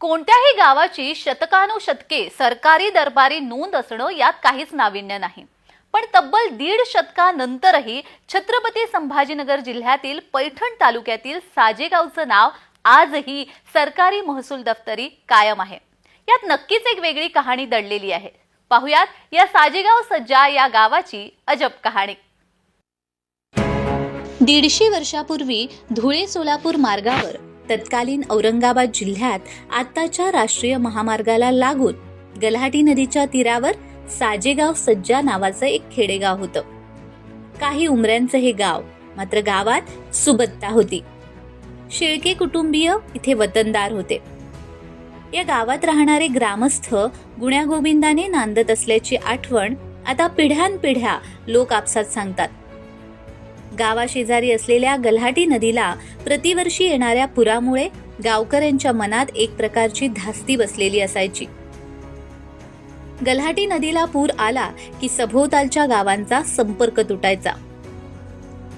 कोणत्याही गावाची शतकानुशतके सरकारी दरबारी नोंद असणं यात काहीच नाविन्य नाही. पण तब्बल दीड शतकानंतरही छत्रपती संभाजीनगर जिल्ह्यातील पैठण तालुक्यातील साजेगावचं नाव आजही सरकारी महसूल दफ्तरी कायम आहे. यात नक्कीच एक वेगळी कहाणी दडलेली आहे. पाहुयात या साजेगाव सज्जा या गावाची अजब कहाणी. दीडशे वर्षापूर्वी धुळे सोलापूर मार्गावर तत्कालीन औरंगाबाद जिल्ह्यात आत्ताच्या राष्ट्रीय महामार्गाला लागून गल्हाटी नदीच्या तीरावर साजेगाव सज्जा नावाचं एक खेडेगाव होतं. काही उमऱ्यांचं हे गाव मात्र गावात सुबत्ता होती. शेळके कुटुंबीय इथे वतनदार होते. या गावात राहणारे ग्रामस्थ गुण्यागोविंदाने नांदत असल्याची आठवण आता पिढ्यानपिढ्या लोक आपसात सांगतात. गावाशेजारी असलेल्या गल्हाटी नदीला प्रतिवर्षी येणाऱ्या पुरामुळे गावकऱ्यांच्या मनात एक प्रकारची धास्ती बसलेली असायची. गल्हाटी नदीला पूर आला की सभोवतालच्या गावांचा संपर्क तुटायचा.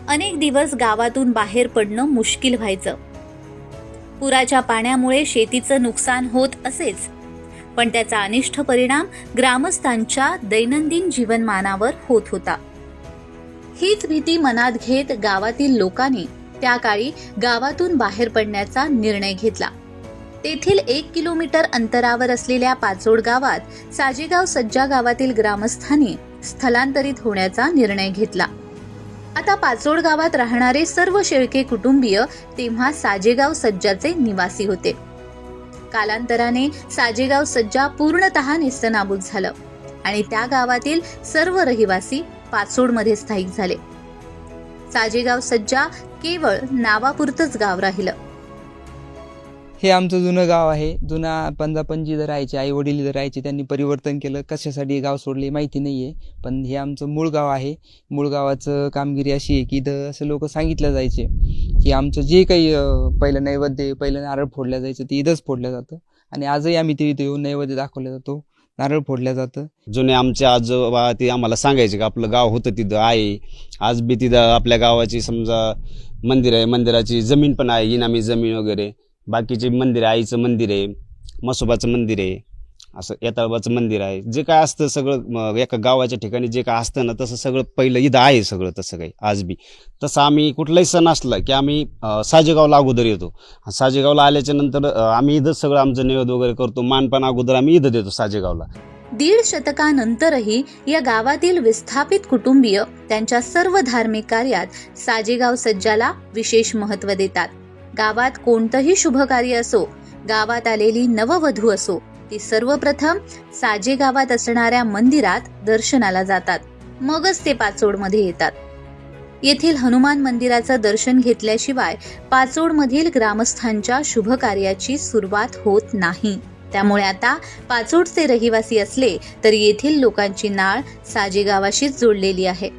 अनेक दिवस गावातून बाहेर पडणं मुश्किल व्हायचं. पुराच्या पाण्यामुळे शेतीचं नुकसान होत असेच. पण त्याचा अनिष्ट परिणाम ग्रामस्थांच्या दैनंदिन जीवनमानावर होत होता. हीच भीती मनात घेत गावातील लोकांनी त्या काळी गावातून बाहेर पडण्याचा निर्णय घेतला. तेथील एक किलोमीटर अंतरावर असलेल्या पाचोड गावात साजेगाव सज्जा गावातील ग्रामस्थांनी स्थलांतरित होण्याचा निर्णय घेतला. आता पाचोड गावात राहणारे सर्व शेळके कुटुंबीय तेव्हा साजेगाव सज्जाचे निवासी होते. कालांतराने साजेगाव सज्जा पूर्णतः निस्तनाबूत झालं आणि त्या गावातील सर्व रहिवासी पाचोडमध्ये स्थायिक झाले. साजेगाव सज्जा केवळ नावापुरतंच गाव राहिलं. हे आमचं जुनं गाव आहे. जुना पंजापंजी जर राहायचे आई वडील इथं राहायचे त्यांनी परिवर्तन केलं. कशासाठी हे गाव सोडले माहिती नाही आहे पण हे आमचं मूळ गाव आहे. मूळ गावाचं कामगिरी अशी आहे की इथं असं लोक सांगितलं जायचे की आमचं जे काही पहिलं नैवेद्य पहिलं नारळ फोडलं जायचं ते इथंच फोडलं जातं. आणि आजही आम्ही ते इथं येऊन नैवेद्य दाखवला जातो. नारळ फोडलं जातं. जुने आमचे आजोबा ते आम्हाला सांगायचे का आपलं गाव होतं तिथं आहे. आज बी तिथं आपल्या गावाची समजा मंदिर आहे मंदिराची जमीन पण आहे इनामी जमीन वगैरे. बाकीचे मंदिर आहे आईचं मंदिर आहे मसोबाचं मंदिर आहे. असं येताळबाचं मंदिर आहे. जे काय असतं सगळं एका गावाच्या ठिकाणी जे काय असतं ना तसं सगळं पहिलं इथं आहे सगळं तसं काही आज बी. तसं आम्ही कुठलाही सण असला की आम्ही साजेगावला अगोदर येतो. साजेगावला आल्याच्यानंतर आम्ही इथं सगळं आमचं नैवेद वगैरे करतो. मानपान अगोदर आम्ही इथं देतो साजेगावला. दीड शतकानंतरही या गावातील विस्थापित कुटुंबीय त्यांच्या सर्व धार्मिक कार्यात साजेगाव सज्जाला विशेष महत्त्व देतात. गावात कोणतंही शुभ कार्य असो गावात आलेली नववधू असो ती सर्वप्रथम साजे गावात असणाऱ्या मंदिरात दर्शनाला जातात. मगच ते पाचोडमध्ये येतात. येथील हनुमान मंदिराचं दर्शन घेतल्याशिवाय पाचोडमधील ग्रामस्थांच्या शुभ कार्याची सुरुवात होत नाही. त्यामुळे आता पाचोडचे रहिवासी असले तरी येथील लोकांची नाळ साजे गावाशीच जोडलेली आहे.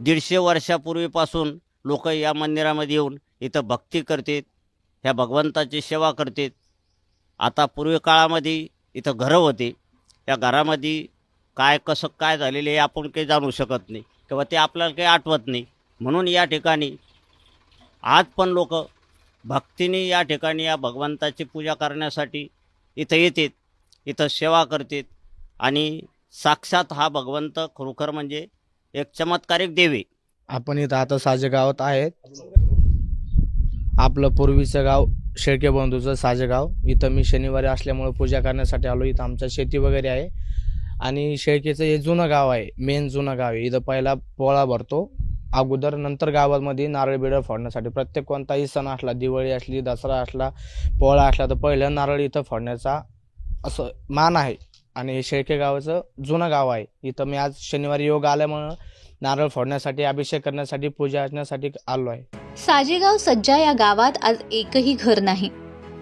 दीडशे वर्षापूर्वीपासून लोक या मंदिरामध्ये येऊन इथं भक्ती करतात ह्या भगवंताची सेवा करतात. आता पूर्वी काळामध्ये इथं घरं होते. या घरामध्ये काय कसं काय झालेलं हे आपण काही जाणू शकत नाही किंवा ते आपल्याला काही आठवत नाही. म्हणून या ठिकाणी आज पण लोक भक्तीने या ठिकाणी या भगवंताची पूजा करण्यासाठी इथं येतात इथं सेवा करतात आणि साक्षात हा भगवंत खरोखर म्हणजे एक चमत्कारिक देवी. आपण इथं आता साजे गावात आहेत. आपलं पूर्वीचं गाव शेळके बंधूचं साजेगाव इथं मी शनिवारी असल्यामुळे पूजा करण्यासाठी आलो. इथं आमच्या शेती वगैरे आहे. आणि शेळकेचं हे जुनं गाव आहे. मेन जुनं गाव आहे. इथं पहिला पोळा भरतो. अगोदर नंतर गावामध्ये नारळ बिरळ फोडण्यासाठी. प्रत्येक कोणताही सण असला दिवाळी असली दसरा असला पोळा असला तर पहिलं नारळ इथं फोडण्याचा असं मान आहे. आणि हे शेळके गावाचं जुनं गाव आहे. इथं मी आज शनिवारी योग आल्यामुळं नारळ फोडण्यासाठी अभिषेक करण्यासाठी पूजा असण्यासाठी आलो आहे. साजेगाव सज्जा या गावात आज एकही घर नाही.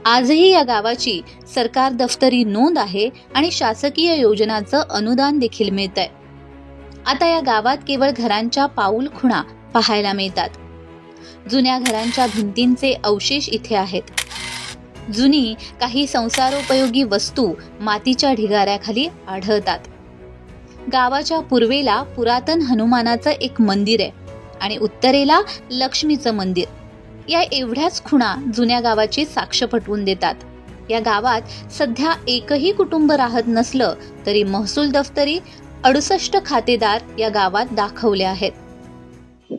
आजही या गावाची सरकार दफ्तरी नोंद आहे आणि शासकीय योजनांचं अनुदान देखील मिळत आहे आता या गावात केवळ घरांच्या पाऊल खुणा पाहायला मिळतात. जुन्या घरांच्या भिंतींचे अवशेष इथे आहेत. जुनी काही संसारोपयोगी वस्तू मातीच्या ढिगाऱ्याखाली आढळतात. गावाच्या पूर्वेला पुरातन हनुमानाचं एक मंदिर आहे. आणि उत्तरेला लक्ष्मीचं मंदिर. या एवढ्याच खुणा जुन्या गावाची साक्ष पटवून देतात. या गावात सध्या एकही कुटुंब राहत नसलं तरी महसूल दफ्तरी अडुसष्ट खातेदार या गावात दाखवले आहेत.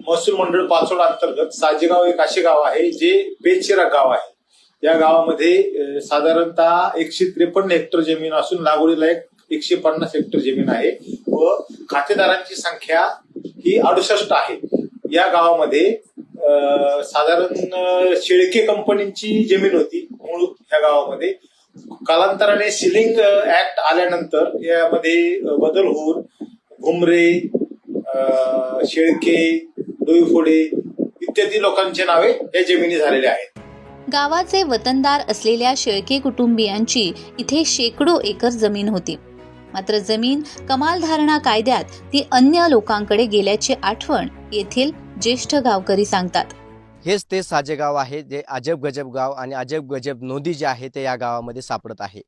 महसूल मंडळ पाचोड अंतर्गत साजेगाव एक असे गाव आहे जे बेचिरा गाव आहे. या गावामध्ये साधारणतः एकशे त्रेपन्न हेक्टर जमीन असून लागवडीला एक एकशे पन्नास हेक्टर जमीन आहे व खातेदारांची संख्या ही अडुसष्ट आहे. या गावामध्ये अं, साधारण शेळके कंपनीची जमीन होती मूळ या गावामध्ये. कालांतराने सिलिंग ऍक्ट आल्यानंतर यामध्ये बदल होऊन घुमरे अं, शेळके डोईफोडे इत्यादी लोकांची नावे या जमिनी झालेल्या आहेत. गावाचे वतनदार असलेल्या शेळके कुटुंबियांची इथे शेकडो एकर जमीन होती. मात्र जमीन कमाल धारणा कायद्यात ती अन्य लोकांकडे गेल्याची आठवण येथील ज्येष्ठ गावकरी सांगतात. हेच ते साजेगाव आहे जे अजब गजब गाव आणि अजब गजब नोंदी जे आहे ते या गावामध्ये सापडत आहे.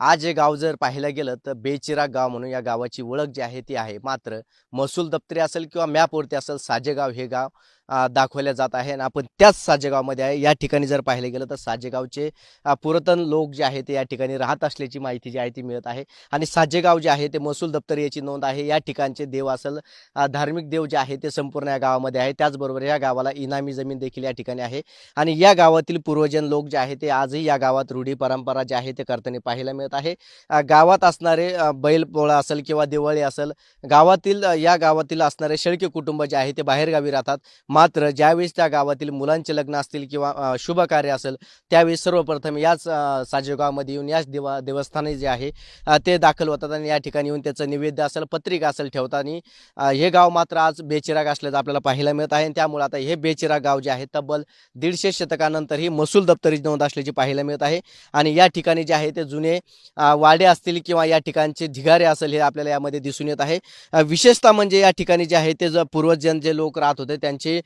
आज हे गाव जर पाहायला गेलं तर बेचिराग गाव म्हणून या गावाची ओळख जी आहे ती आहे. मात्र महसूल दप्तरी असेल किंवा मॅपवरती असेल साजेगाव हे गाव दाखवले दाखवल्या जात आहे. आणि आपण त्याच साजेगावमध्ये आहे. या ठिकाणी जर पाहायला गेलं तर साजेगावचे पुरातन लोक जे आहे ते या ठिकाणी राहत असल्याची माहिती जी आहे ती मिळत आहे. आणि साजेगाव जे आहे ते महसूल दप्तर याची नोंद आहे. या ठिकाणचे देव असेल धार्मिक देव जे आहे ते संपूर्ण या गावामध्ये आहे. त्याचबरोबर या गावाला इनामी जमीन देखील या ठिकाणी आहे. आणि या गावातील पूर्वजन लोक जे आहे ते आजही या गावात रूढी परंपरा जे आहे ते करताना पाहायला मिळत आहे. गावात असणारे बैलपोळा असेल किंवा दिवाळी असेल गावातील या गावातील असणारे शेळके कुटुंब जे आहे ते बाहेरगावी राहतात. मात्र ज्यावेळेस त्या गावातील मुलांचे लग्न असतील किंवा शुभ कार्य असेल त्यावेळेस सर्वप्रथम याच साजेगावमध्ये येऊन याच देवा देवस्थाने जे आहे ते दाखल होतात आणि या ठिकाणी येऊन त्याचं निवेद्य असेल पत्रिका असेल ठेवताना हे गाव मात्र आज बेचिराग असल्याचं आपल्याला पाहायला मिळत आहे. आणि त्यामुळे आता हे बेचिराग गाव जे आहे तब्बल दीडशे शतकानंतर ही महसूल दप्तरी नोंद असल्याची पाहायला मिळत आहे. आणि या ठिकाणी जे आहे ते जुने वाडे असतील किंवा या ठिकाणचे ढिगारे असेल हे आपल्याला यामध्ये दिसून येत आहे. विशेषतः म्हणजे या ठिकाणी जे आहे ते पूर्वजन जे लोक राहत होते त्यांचे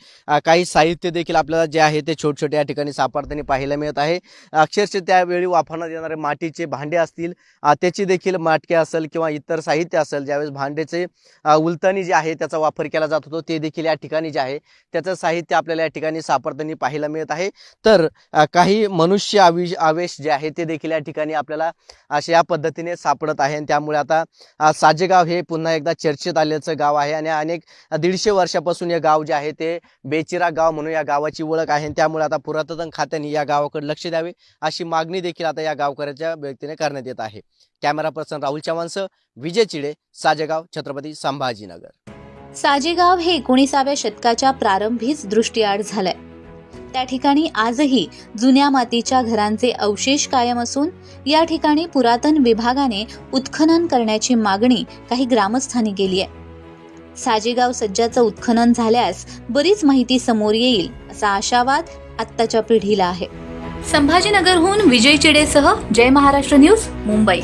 काही साहित्य देखील आपल्याला जे आहे ते छोटे छोटे या ठिकाणी सापडताना पाहायला मिळत आहे. अक्षरशः त्यावेळी वापरण्यात येणारे मातीचे भांडे असतील त्याची देखील माटके असेल किंवा इतर साहित्य असेल ज्यावेळेस भांड्याचे उलतानी जे आहे त्याचा वापर केला जात होतो ते देखील या ठिकाणी जे आहे त्याचं साहित्य आपल्याला या ठिकाणी सापडताना पाहायला मिळत आहे. तर काही मनुष्य आविष आवेश जे आहे ते देखील या ठिकाणी आपल्याला अशा या पद्धतीने सापडत आहे. आणि त्यामुळे आता साजेगाव हे पुन्हा एकदा चर्चेत आल्याचं गाव आहे. आणि अनेक दीडशे वर्षापासून हे गाव जे आहे ते बेचिरा गाव म्हणून या गावाची ओळख आहे. त्यामुळे आता पुरातन खात्याने या गावाकडे लक्ष द्यावे अशी मागणी देखील आता या गावकऱ्याच्या व्यक्तीने करण्यात येत आहे. कॅमेरा पर्सन राहुल चव्हाणसह विजय चिडे साजेगाव छत्रपती संभाजीनगर. साजेगाव हे एकोणीसाव्या शतकाच्या प्रारंभीच दृष्टीआड झालंय. त्या ठिकाणी आजही जुन्या मातीच्या घरांचे अवशेष कायम असून या ठिकाणी पुरातन विभागाने उत्खनन करण्याची मागणी काही ग्रामस्थांनी केली आहे. साजेगाव सज्जाचं उत्खनन झाल्यास बरीच माहिती समोर येईल असा आशावाद आत्ताच्या पिढीला आहे. संभाजीनगरहून विजय चिडेसह जय महाराष्ट्र न्यूज मुंबई.